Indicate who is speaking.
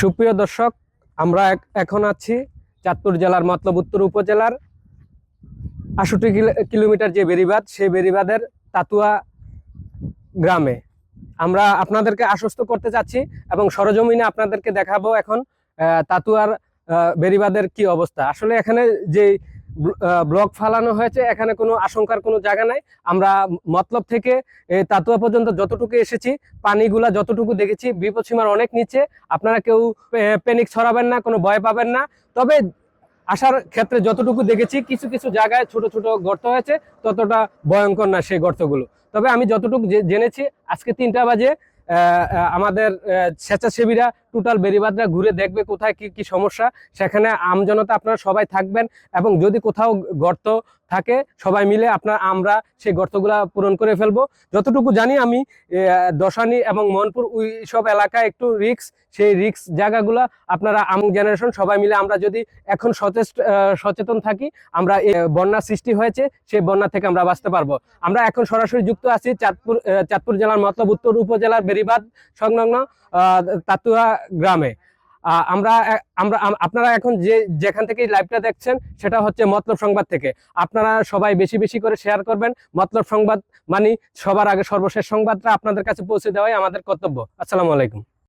Speaker 1: সুপ্রিয় দর্শক, আমরা এখন আছি চাঁদপুর জেলার মতলব উত্তর উপজেলার আষট্টি কিলো- কিলোমিটার যে বেরিবাদ সেই বেরিবাদের তাতুয়া গ্রামে। আমরা আপনাদেরকে আশ্বস্ত করতে চাচ্ছি এবং সরজমিনে আপনাদেরকে দেখাবো এখন তাতুয়ার বেরিবাদের কি অবস্থা। আসলে এখানে যে ব্লক ফালানো হয়েছে, এখানে কোনো আশঙ্কার কোনো জায়গা নাই। আমরা মতলব থেকে তাতুয়া পর্যন্ত যতটুকু এসেছি, পানিগুলা যতটুকু দেখেছি বিপদসীমার অনেক নিচে। আপনারা কেউ প্যানিক ছড়াবেন না, কোনো ভয় পাবেন না। তবে আসার ক্ষেত্রে যতটুকু দেখেছি, কিছু কিছু জায়গায় ছোট ছোট গর্ত হয়েছে, ততটা ভয়ঙ্কর না সেই গর্তগুলো। তবে আমি যতটুকু জেনেছি, আজকে তিনটা বাজে আমাদের স্বেচ্ছাসেবীরা টোটাল বেরিবাদরা ঘুরে দেখবে কোথায় কি কি সমস্যা। সেখানে আমজনতা আপনারা সবাই থাকবেন এবং যদি কোথাও গর্ত থাকে, সবাই মিলে আপনার আমরা সেই গর্তগুলা পূরণ করে ফেলব। যতটুকু জানি আমি দশানি এবং মনপুর ওই সব এলাকায় একটু রিক্স সেই রিক্স জায়গাগুলো আপনারা আম জেনারেশন সবাই মিলে আমরা যদি এখন সচেষ্ট সচেতন থাকি, আমরা বন্যা সৃষ্টি হয়েছে, সেই বন্যা থেকে আমরা বাঁচতে পারব। আমরা এখন সরাসরি যুক্ত আছি চাঁদপুর চাঁদপুর জেলার মতলব উত্তর উপজেলার বেরিবাদ সংলগ্ন তাতুয়া গ্রামে। আমরা আমরা আপনারা এখন যে, যেখান থেকে লাইভটা দেখছেন, সেটা হচ্ছে মতলব সংবাদ থেকে। আপনারা সবাই বেশি বেশি করে শেয়ার করবেন। মতলব সংবাদ মানে সবার আগে সর্বশেষ সংবাদটা আপনাদের কাছে পৌঁছে দেওয়াই আমাদের কর্তব্য। আসসালামু আলাইকুম।